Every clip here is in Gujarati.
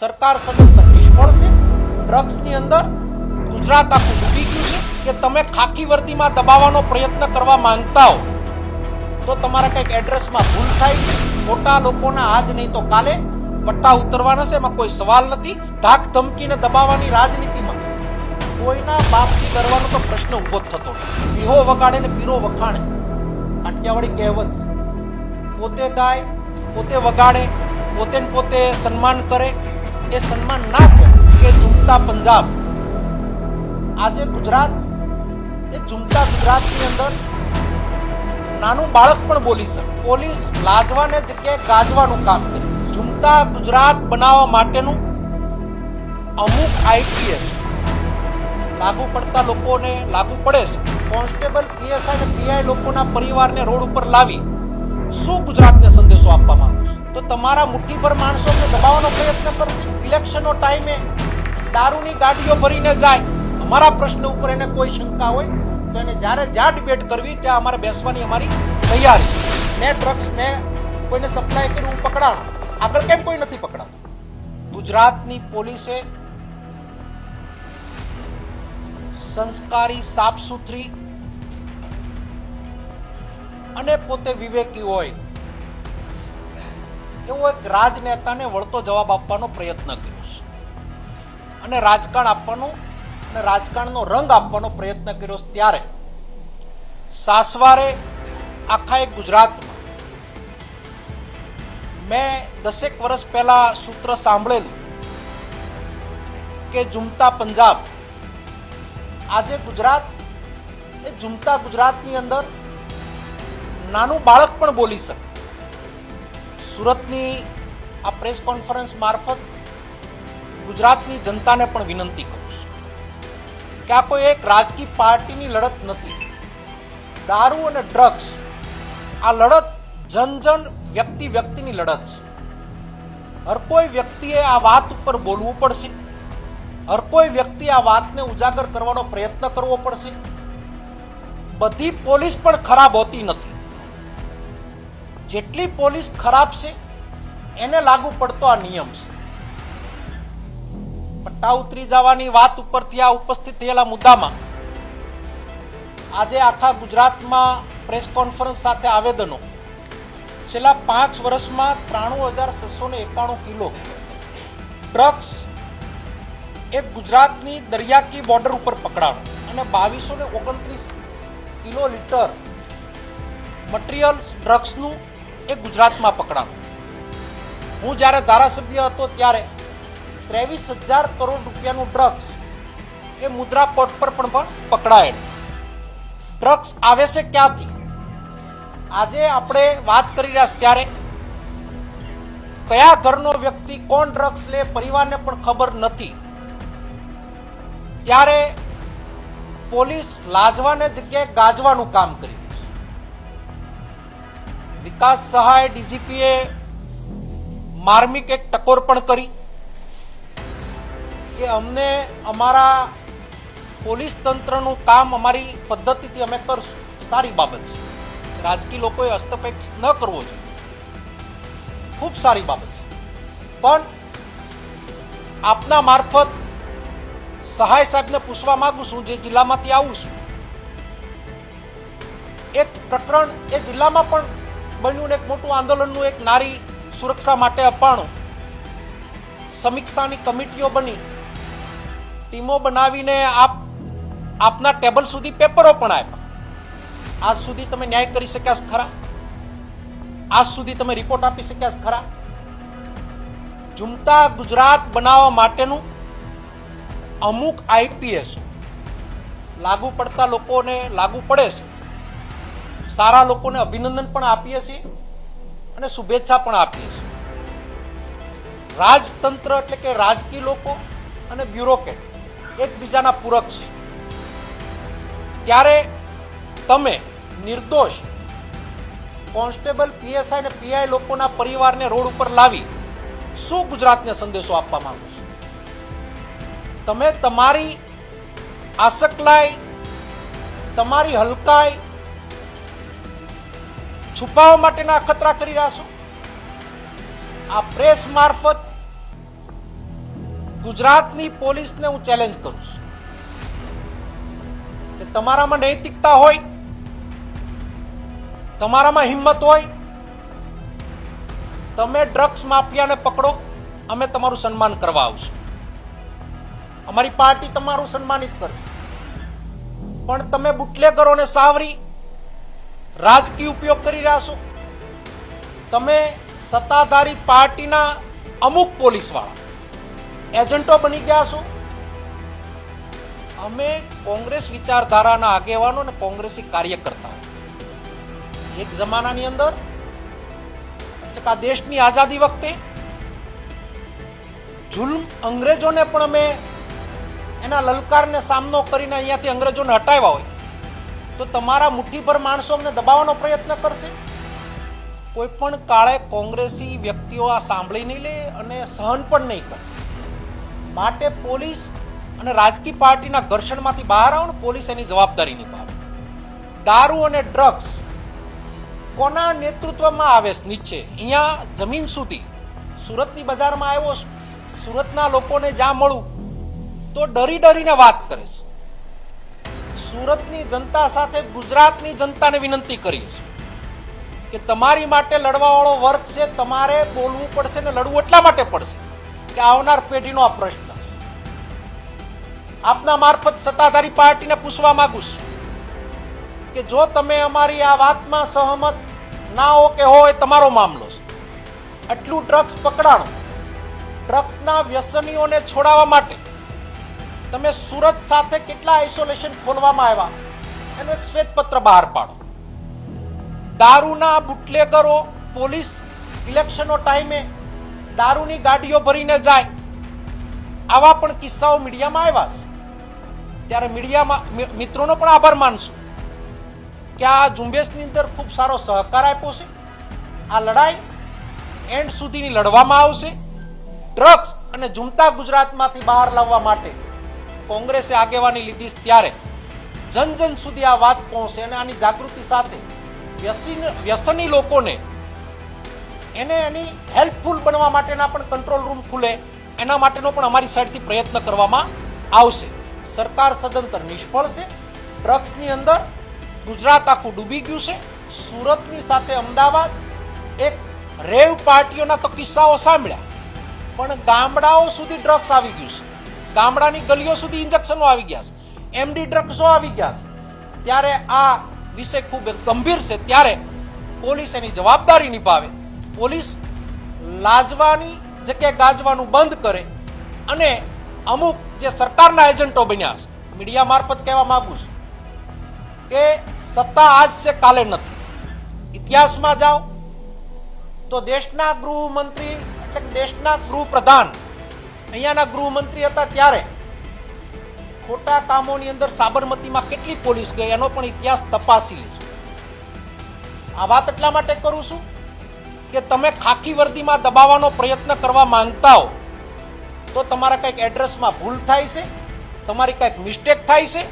સરકાર સદંતર નિષ્ફળ છે ડ્રગ્સની અંદર ગુજરાત આખું ડૂબી ગયું છે કે તમે ખાકી વર્દીમાં દબાવવાનો પ્રયત્ન કરવા માંગતા હો, તો તમારા કંઈક એડ્રેસમાં ભૂલ થાય છે. ખોટા લોકોના આજ નહીં તો કાલે પટ્ટા ઉતરવાના છે, એમાં કોઈ સવાલ નથી. ધાક ધમકીને દબાવવાની રાજનીતિમાં કોઈના બાપથી કરવાનો તો પ્રશ્ન ઊભો જ થતો પીહો વગાડે ને પીરો વખાણે. કાઠિયાવાડી કહેવત. પોતે ગાય, પોતે વગાડે, પોતે પોતે સન્માન કરે એ સન્માન ના કે ઝૂમતા પંજાબ. આજે ગુજરાત, એ ઝૂમતા ગુજરાતની અંદર નાનું બાળક પણ બોલી શકે. પોલીસ લાજવાને જગ્યાએ ગાજવાનું કામ કરે. ઝૂમતા ગુજરાત બનાવવા માટેનું અમુક આઈપીએસ લાગુ પડતા લોકોને લાગુ પડે છે. કોન્સ્ટેબલ, પીએસઆઈ અને પીઆઈ લોકોના પરિવારને રોડ ઉપર લાવી શું ગુજરાતને સંદેશો આપવામાં આવે? તો તમારા મુઠ્ઠીભર માણસોને દબાવવાનો પ્રયત્ન કરશે ઇલેક્શનનો ટાઈમે દારૂની ગાડીઓ ભરીને જાય. અમારા પ્રશ્ન ઉપર એને કોઈ શંકા હોય, તો એને જ્યારે જ્યાં ડિબેટ કરવી, ત્યાં અમારે બેસવાની અમારી તૈયારી. મેં ડ્રગ્સ મેં કોઈને સપ્લાય કર્યું, હું પકડાણો. આગળ કેમ કોઈ નથી પકડાતું? ગુજરાતની પોલીસે સંસ્કારી સાફ સુથરી અને પોતે વિવેકી હોય એવો એક રાજનેતાને વળતો જવાબ આપવાનો પ્રયત્ન કર્યો અને રાજકારણ આપવાનો અને રાજકારણનો રંગ આપવાનો પ્રયત્ન કર્યો ત્યારે સાસવારે આખા એક ગુજરાતમાં મેં દસેક વર્ષ પહેલા સૂત્ર સાંભળેલું કે ઝુમતા પંજાબ. આજે ગુજરાત એ ઝુમતા ગુજરાતની અંદર નાનું બાળક પણ બોલી શકે. સુરતની આ પ્રેસ કોન્ફરન્સ મારફત ગુજરાતની જનતાને પણ વિનંતી કરું છું કે આ કોઈ એક રાજકીય પાર્ટીની લડત નથી. દારૂ અને ડ્રગ્સ, આ લડત જન જન વ્યક્તિ વ્યક્તિની લડત છે. હર કોઈ વ્યક્તિએ આ વાત ઉપર બોલવું પડશે. હર કોઈ વ્યક્તિ આ વાતને ઉજાગર કરવાનો પ્રયત્ન કરવો પડશે. બધી પોલીસ પણ ખરાબ હોતી નથી. જેટલી પોલીસ ખરાબ છે, એને લાગુ પડતો આ નિયમ છે. પટ્ટા ઉતરી જવાની વાત ઉપરથી આ ઉપસ્થિત થયેલા મુદ્દામાં આજે આખા ગુજરાતમાં પ્રેસ કોન્ફરન્સ સાથે આવેદનો. છેલ્લા પાંચ વર્ષમાં ત્રાણું હજાર છસો ને એકાણું કિલો ડ્રગ્સ એ ગુજરાતની દરિયાકી બોર્ડર ઉપર પકડાણું અને બાવીસો ને ઓગણત્રીસ કિલો લીટર મટીરિયલ્સ, ડ્રગ્સનું એ ગુજરાતમાં પકડાણું હું જ્યારે ધારાસભ્ય હતો ત્યારે ત્રેવીસ હજાર કરોડ રૂપિયાનું ડ્રગ્સ એ મુદ્રા પોર્ટ પર પણ પકડાયેલ. ડ્રગ્સ આવે છે ક્યાંથી? આજે આપણે વાત કરી રહ્યા ત્યારે કયા ઘરનો વ્યક્તિ કોણ ડ્રગ્સ લે પરિવારને પણ ખબર નથી. ત્યારે પોલીસ લાજવાને જગ્યાએ ગાજવાનું કામ કરી રહી છે વિકાસ સહાય ડીજીપીએ માર્મિક એક ટકોર પણ કરી કે અમને અમારા પોલીસ તંત્રનું કામ અમારી પદ્ધતિથી અમે કરશું. સારી બાબત છે. રાજકીય લોકોએ હસ્તક્ષેપ ન કરવો જોઈએ. ખૂબ સારી બાબત છે. પણ આપના મારફત સહાય સાહેબને પૂછવા માંગુ છું, જે જિલ્લામાંથી આવું છું. એક પ્રકરણ એ જિલ્લામાં પણ બન્યું ને એક મોટું આંદોલનનું એક નારી સુરક્ષા માટે અપાણું. સમીક્ષાની કમિટીઓ બની. ટીમો બનાવીને આપ, આપના ટેબલ સુધી પેપરો પણ આપ્યા. આજ સુધી તમે ન્યાય કરી શક્યા છે ખરા? આજ સુધી તમે રિપોર્ટ આપી શક્યા છે ખરા? ઝુમતા ગુજરાત બનાવવા માટેનું અમુક આઈપીએસ લાગુ પડતા લોકોને લાગુ પડે છે. સારા લોકોને અભિનંદન પણ આપીએ છીએ અને શુભેચ્છા પણ આપીએ છીએ. રાજતંત્ર એટલે કે રાજકીય લોકો અને બ્યુરોક્રેટ એકબીજાના પૂરક છે. ત્યારે તમે નિર્દોષ કોન્સ્ટેબલ, પીએસઆઈ અને પીઆઈ લોકોના પરિવારને રોડ ઉપર લાવી શું ગુજરાતને સંદેશો આપવા માંગો છો? તમે તમારી આસકલાઈ તમારી હલકાઈ છુપાવવા માટેના અખતરા કરી રહ્યા છો? આ પ્રેસ મારફત ગુજરાતની પોલીસને હું ચેલેન્જ કરું છું. કે તમારામાં નૈતિકતા હોય, તમારામાં હિંમત હોય, તમે ડ્રગ્સ માફિયાને પકડો, અમે તમારું સન્માન કરવા આવશું. અમારી પાર્ટી તમારું સન્માનિત કરશે. પણ તમે બુટલેગરોને સાવરી રાજકીય ઉપયોગ કરી રહ્યા છો? તમે સત્તાધારી પાર્ટીના અમુક પોલીસવાળા એજન્ટો બની ગયા છો? અમે કોંગ્રેસ વિચારધારાના આગેવાનો અને કોંગ્રેસી કાર્યકર્તા એક જમાનાની અંદર, એટલે આ દેશની આઝાદી વખતે, જુલ્મ અંગ્રેજોને પણ અમે એના લલકારને સામનો કરીને અહીંયાથી અંગ્રેજોને હટાવ્યા હોય. તો તમારા મુઠ્ઠી પર માણસો અમને દબાવવાનો પ્રયત્ન કરશે? કોઈ પણ કાળે કોંગ્રેસી વ્યક્તિઓ આ સાંભળી નહીં લે અને સહન પણ નહીં કરે. માટે પોલીસ અને રાજકીય પાર્ટીના ઘર્ષણમાંથી બહાર આવો ને પોલીસ એની જવાબદારી નિભાવે. દારૂ અને ડ્રગ્સ કોના નેતૃત્વમાં આવે નીચે? અહીંયા જમીન સુધી. સુરતની બજારમાં આવ્યો, સુરતના લોકોને જ્યાં મળું તો ડરી ડરીને વાત કરે છે. સુરતની જનતા સાથે ગુજરાતની જનતાને વિનંતી કરીએ છીએ કે તમારી માટે લડવાવાળો વર્ગ છે, તમારે બોલવું પડશે ને લડવું એટલા માટે પડશે કે આવનાર પેઢીનો આ પ્રશ્ન છે. આપના મારફત સત્તાધારી પાર્ટીને પૂછવા માંગુ છું કે જો તમે અમારી આ વાતમાં સહમત ના હો કે હો એ તમારો મામલો છે. આટલું ડ્રગ્સ પકડાણો, ડ્રગ્સના વ્યસનીઓને છોડાવવા માટે તમે સુરત સાથે કેટલા આઇસોલેશન ખોલવામાં આવ્યા? એનો એક શ્વેતપત્ર બહાર પાડો. દારૂના બુટલેગરો પોલીસ ઇલેક્શનો ટાઈમે દારૂની ગાડીઓ ભરીને જાય. આવા પણ કિસ્સાઓ મીડિયામાં આવ્યા છે. ત્યારે મીડિયામાં મિત્રોનો પણ આભાર માનશું કે આ ઝુંબેશની અંદર ખૂબ સારો સહકાર આપ્યો છે. આ લડાઈ એન્ડ સુધીની લડવામાં આવશે. ડ્રગ્સ અને ઝૂમતા ગુજરાતમાંથી બહાર લાવવા માટે કોંગ્રેસે આગેવાની લીધી ત્યારે. જન જન સુધી આ વાત પહોંચે અને આની જાગૃતિ સાથે વ્યસની લોકોને એને એની હેલ્પફુલ બનવા માટેના પણ કંટ્રોલ રૂમ ખુલે. એના માટેનો પણ અમારી સાઈડથી પ્રયત્ન કરવામાં આવશે. સરકાર સદંતર નિષ્ફળ છે. ડ્રગ્સની અંદર ગુજરાત આખું ડૂબી ગયું છે. સુરતની સાથે અમદાવાદ એક રેવ પાર્ટીઓના તો કિસ્સાઓ સાંભળ્યા. પણ ગામડાઓ સુધી ડ્રગ્સ આવી ગયું છે. ગામડાની ગલીઓ સુધી ઇન્જેક્શનો આવી ગયા છે. એમડી ડ્રગ્સો આવી ગયા છે. ત્યારે આ વિષય ખૂબ ગંભીર છે. ત્યારે પોલીસ એની જવાબદારી નિભાવે. પોલીસ લાજવાની જગ્યાએ ગાજવાનું બંધ કરે અને અમુક જે સરકારના એજન્ટો બન્યા છે, મીડિયા મારફત કહેવા માંગુ છું કે સત્તા આજ છે, કાલે નથી. ઇતિહાસમાં જાઓ તો દેશના ગૃહમંત્રી એટલે દેશના ગૃહપ્રધાન અહીંયાના ગૃહમંત્રી હતા ત્યારે ખોટા કામોની અંદર સાબરમતીમાં કેટલી પોલીસ ગઈ એનો પણ ઇતિહાસ તપાસી લેજો. આ વાત એટલા માટે કરું છું કે તમે ખાકી વર્દીમાં દબાવવાનો પ્રયત્ન કરવા માંગતા હો, તો તમારા કંઈક એડ્રેસમાં ભૂલ થાય છે, તમારી કંઈક મિસ્ટેક થાય છે,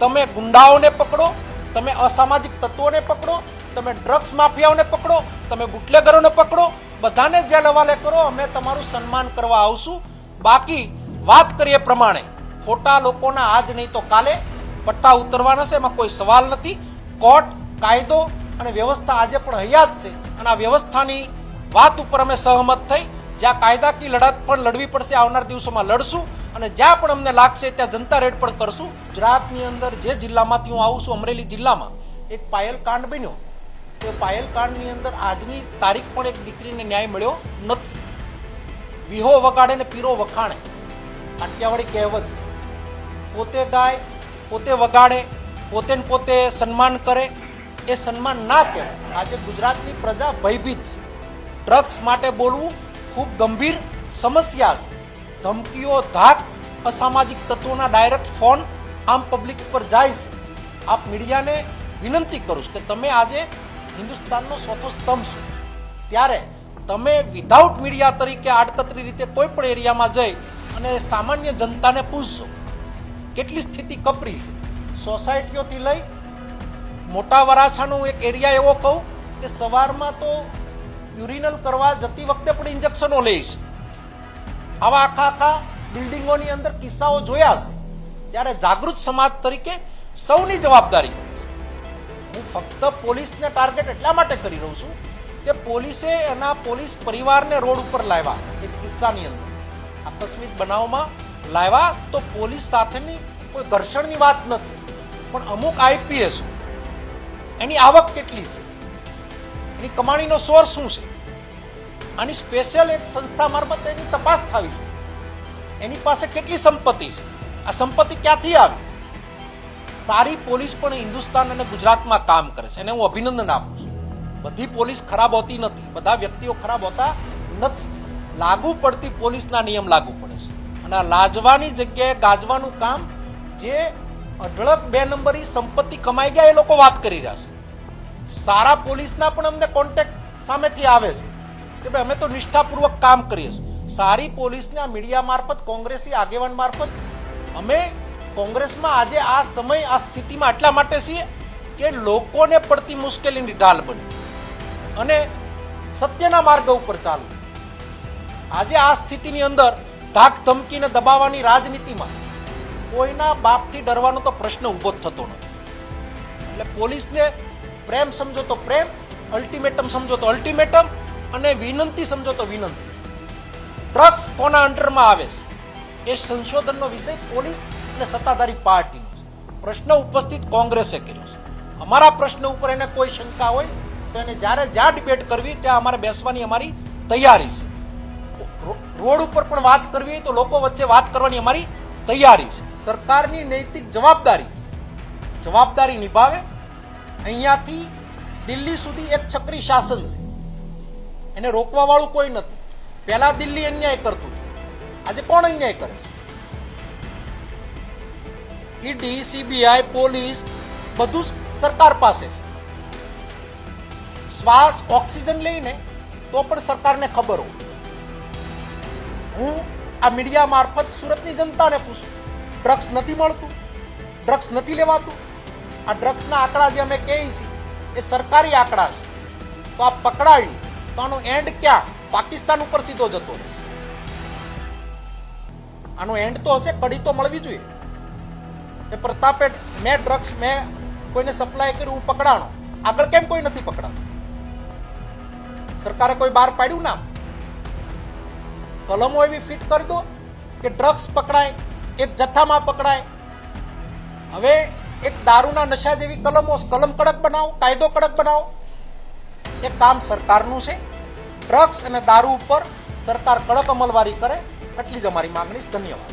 તમે ગુંડાઓને પકડો, તમે અસામાજિક તત્વોને પકડો, તમે ડ્રગ્સ માફિયાઓને પકડો, તમે બુટલેગરોને પકડો, બધાને જેલ હવાલે કરો, અમે તમારું સન્માન કરવા આવશું. બાકી વાત કરીએ પ્રમાણે, ખોટા લોકોના આજ નહીં તો કાલે પટ્ટા ઉતરવાના છે, એમાં કોઈ સવાલ નથી. કોર્ટ, કાયદો અને વ્યવસ્થા આજે પણ હયાત છે અને આ વ્યવસ્થાની વાત ઉપર અમે સહમત થઈ. જ્યાં કાયદાકીય લડત પણ લડવી પડશે, આવનાર દિવસોમાં લડશું અને જ્યાં પણ અમને લાગશે ત્યાં જનતા રેડ પણ કરશું. ગુજરાતની અંદર જે જિલ્લામાંથી હું આવું છું, અમરેલી જિલ્લામાં, એક પાયલ કાંડ બન્યો. તે પાયલ કાંડની અંદર આજની તારીખ પણ એક દીકરીને ન્યાય મળ્યો નથી. વિહો વગાડે ને પીરો વખાણે. કાઠિયાવાડી કહેવત. પોતે ગાય, પોતે વગાડે, પોતે ને પોતે સન્માન કરે. એ સન્માન ના કહેવાય. આજે ગુજરાતની પ્રજા ભયભીત છે. ડ્રગ્સ માટે બોલવું ખૂબ ગંભીર સમસ્યા છે. ધમકીઓ, ધાક, અસામાજિક તત્વોના ડાયરેક્ટ ફોન આમ પબ્લિક ઉપર જાય છે. આપ મીડિયાને વિનંતી કરું છું કે તમે આજે હિન્દુસ્તાનનો ચોથો સ્તંભ છો. ત્યારે તમે વિધાઉટ મીડિયા તરીકે આડકતરી રીતે કોઈ પણ એરિયામાં જઈ અને સામાન્ય જનતાને પૂછશો, કેટલી સ્થિતિ કપરી છે? સોસાયટીઓથી લઈ મોટા વરાછાનો એક એરિયા એવો કહું કે સવારમાં તો યુરિનલ કરવા જતી વખતે પણ ઇન્જેક્શનો લઈશ. આવા આખા આખા બિલ્ડિંગોની અંદર કિસ્સાઓ જોયા છે. ત્યારે જાગૃત સમાજ તરીકે સૌની જવાબદારી હું ફક્ત પોલીસને ટાર્ગેટ એટલા માટે કરી રહ્યો છું કે પોલીસે એના પોલીસ પરિવારને રોડ ઉપર લાવ્યા. એક કિસ્સાની અંદર. આકસ્મિક બનાવમાં લાવ્યા તો પોલીસ સાથેની કોઈ ઘર્ષણની વાત નથી. પણ અમુક આઈપીએસ એની આવક કેટલી છે? એની કમાણીનો સોર્સ શું છે? આની સ્પેશિયલ એક સંસ્થા મારફત એની તપાસ થવી જોઈએ એની પાસે કેટલી સંપત્તિ છે? આ સંપત્તિ ક્યાંથી આવી? સારી પોલીસ પણ હિન્દુસ્તાન અને ગુજરાતમાં કામ કરે છે. એને હું અભિનંદન આપું છું. બધી પોલીસ ખરાબ હોતી નથી. બધા વ્યક્તિઓ ખરાબ હોતા નથી. લાગુ પડતી પોલીસના નિયમ લાગુ પડે છે. અને લાજવાની જગ્યાએ ગાજવાનું કામ જે અઢળક બે નંબરી સંપત્તિ કમાઈ ગયા એ લોકો વાત કરી રહ્યા છે. સારા પોલીસના પણ અમને કોન્ટેક્ટ સામેથી આવે છે કે ભાઈ અમે તો નિષ્ઠાપૂર્વક કામ કરીએ છીએ. સારી પોલીસને આ મીડિયા મારફત, કોંગ્રેસી આગેવાન મારફત અમે કોંગ્રેસમાં આજે આ સમય, આ સ્થિતિમાં એટલા માટે છીએ કે લોકોને પડતી મુશ્કેલીની ઢાલ બની. અને સત્યના માર્ગ ઉપર ચાલવું. આજે આ સ્થિતિની અંદર ધાક ધમકીને દબાવવાની રાજનીતિમાં કોઈના બાપથી ડરવાનો તો પ્રશ્ન ઊભો જ થતો નથી. એટલે પોલીસને પ્રેમ સમજો તો પ્રેમ, અલ્ટિમેટમ સમજો તો અલ્ટિમેટમ અને વિનંતી સમજો તો વિનંતી. ડ્રગ્સ કોના અંડરમાં આવે છે? એ સંશોધનનો વિષય પોલીસ અને સત્તાધારી પાર્ટીનો પ્રશ્ન ઉપસ્થિત કોંગ્રેસે કર્યો છે. અમારા પ્રશ્ન ઉપર એને કોઈ શંકા હોય એને જ્યારે જ્યાં ડિબેટ કરવી ત્યાં અમારે બેસવાની અમારી તૈયારી છે. રોડ ઉપર પણ વાત કરવી તો લોકો વચ્ચે વાત કરવાની અમારી તૈયારી છે. સરકારની નૈતિક જવાબદારી છે. જવાબદારી નિભાવે. અહીંયાથી દિલ્હી સુધી એક ચક્રી શાસન છે. એને રોકવા વાળું કોઈ નથી. પહેલા દિલ્હી અન્યાય કરતું આજે કોણ અન્યાય કરે છે? ઈડી સીબીઆઈ પોલીસ, બધું સરકાર પાસે છે. શ્વાસ ઓક્સિજન લઈને તો પણ સરકારને ખબર હોય. હું આ મીડિયા મારફત સુરતની જનતાને પૂછું, ડ્રગ્સ નથી મળતું? ડ્રગ્સ નથી લેવાતું? આ ડ્રગ્સના આંકડા જે અમે કહીએ છીએ, એ સરકારી આંકડા છે. તો આ પકડાયું તો આનો એન્ડ ક્યાં? પાકિસ્તાન ઉપર સીધો જતો રહેશે. આનો એન્ડ તો હશે, કડી તો મળવી જોઈએ. એ પ્રતાપે, મેં ડ્રગ્સ, મેં કોઈને સપ્લાય કર્યું, હું પકડાણો. આગળ કેમ કોઈ નથી પકડાતું? સરકારે કોઈ બહાર પાડ્યું ના. કલમો એવી ફિટ કરી દો કે ડ્રગ્સ પકડાય, એક જથ્થામાં પકડાય. હવે એક દારૂના નશા જેવી કલમો, કલમ કડક બનાવો, કાયદો કડક બનાવો. એ કામ સરકારનું છે. ડ્રગ્સ અને દારૂ ઉપર સરકાર કડક અમલવારી કરે. એટલી જ અમારી માંગણી ધન્યવાદ.